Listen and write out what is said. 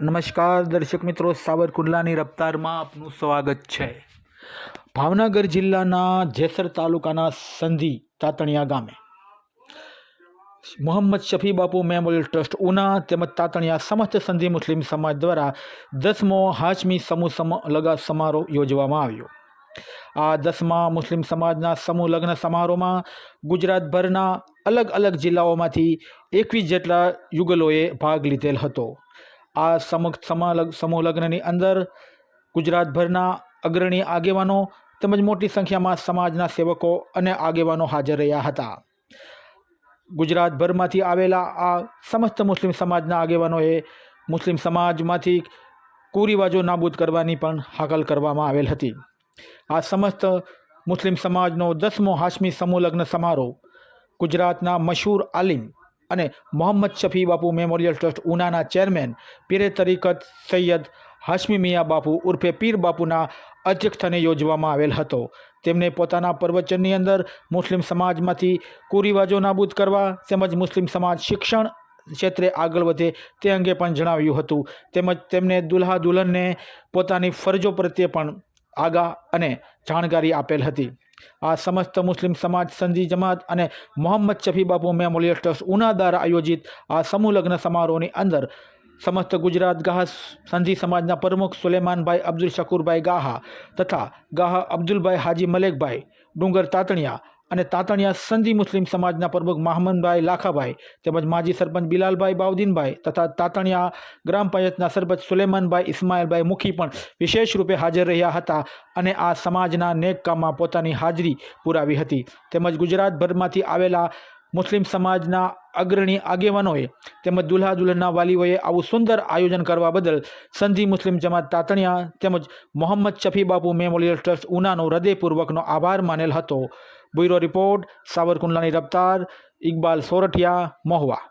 નમસ્કાર, દર્શક મિત્રો, સાવરકુંડલાની રફતારમાં આપનું સ્વાગત છે. ભાવનગર જિલ્લાના જેસર તાલુકાના સંધી તાતણિયા ગામે. મોહમ્મદ શફી બાપુ મેમોરિયલ ટ્રસ્ટ ઉના તેમજ તાતણિયા સમસ્ત સંધી મુસ્લિમ સમાજ દ્વારા દસમો હાશમી સમૂહ સમ લગા સમારોહ યોજવામાં આવ્યો. આ દસમા મુસ્લિમ સમાજના સમૂહ લગ્ન સમારોહમાં ગુજરાતભરના અલગ અલગ જિલ્લાઓમાંથી એકવીસ જેટલા યુગલોએ ભાગ લીધેલ હતો. આ સમક્ષ સમા લગ- સમૂહ લગ્નની અંદર ગુજરાતભરના અગ્રણી આગેવાનો તેમજ મોટી સંખ્યામાં સમાજના સેવકો અને આગેવાનો હાજર રહ્યા હતા. ગુજરાતભરમાંથી આવેલા આ સમસ્ત મુસ્લિમ સમાજના આગેવાનોએ મુસ્લિમ સમાજમાંથી કુરિવાજો નાબૂદ કરવાની પણ હાકલ કરવામાં આવેલ હતી. આ સમસ્ત મુસ્લિમ સમાજનો દસમો હાશમી સમૂહ લગ્ન સમારોહ ગુજરાતના મશહૂર આલિમ અને મોહમ્મદ શફી બાપુ મેમોરિયલ ટ્રસ્ટ ઉનાના ચેરમેન, પીરે તરીકત સૈયદ હાશમી મિયા બાપુ ઉર્ફે પીર બાપુના અધ્યક્ષસ્થાને યોજવામાં આવેલ હતો. તેમણે પોતાના પ્રવચનની અંદર મુસ્લિમ સમાજમાંથી કુરિવાજો નાબૂદ કરવા તેમજ મુસ્લિમ સમાજ શિક્ષણ ક્ષેત્રે આગળ વધે તે અંગે પણ જણાવ્યું હતું. તેમજ તેમને દુલ્હા દુલ્હનને પોતાની ફરજો પ્રત્યે પણ આગાહ અને જાણકારી આપેલ હતી. આ સમસ્ત મુસ્લિમ સમાજ સંધી જમાત અને મોહમ્મદ શફી બાપુ મેમોરિયલ ટ્રસ્ટ ઉના દ્વારા આયોજિત આ સમૂહ લગ્ન સમારોહની અંદર સમસ્ત ગુજરાત ગાહા સંધી સમાજના પ્રમુખ સુલેમાનભાઈ અબ્દુલ શકુરભાઈ ગાહા તથા ગાહા અબ્દુલભાઈ હાજી મલેકભાઈ ડુંગર તાતણિયા અને તાતણિયા સંધી મુસ્લિમ સમાજના પ્રમુખ મહમદભાઈ લાખાભાઈ તેમજ માજી સરપંચ બિલાલભાઈ બાઉદ્દીનભાઈ તથા તાતણિયા ગ્રામ પંચાયતના સરપંચ સુલેમાનભાઈ ઇસ્માઇલભાઈ મુખી પણ વિશેષ રૂપે હાજર રહ્યા હતા અને આ સમાજના નેક કામમાં પોતાની હાજરી પુરાવી હતી. તેમજ ગુજરાતભરમાંથી આવેલા મુસ્લિમ સમાજના અગ્રણી આગેવાનોએ તેમજ દુલ્હા દુલ્હનના વાલીઓએ આવું સુંદર આયોજન કરવા બદલ સંધી મુસ્લિમ જમાત તાતણિયા તેમજ મોહમ્મદ શફી બાપુ મેમોરિયલ ટ્રસ્ટ ઉનાનો હૃદયપૂર્વકનો આભાર માનેલ હતો. બ્યુરો રિપોર્ટ, સાવરકુંડલાની રફતાર, ઇકબાલ સોરઠિયા, મહુવા.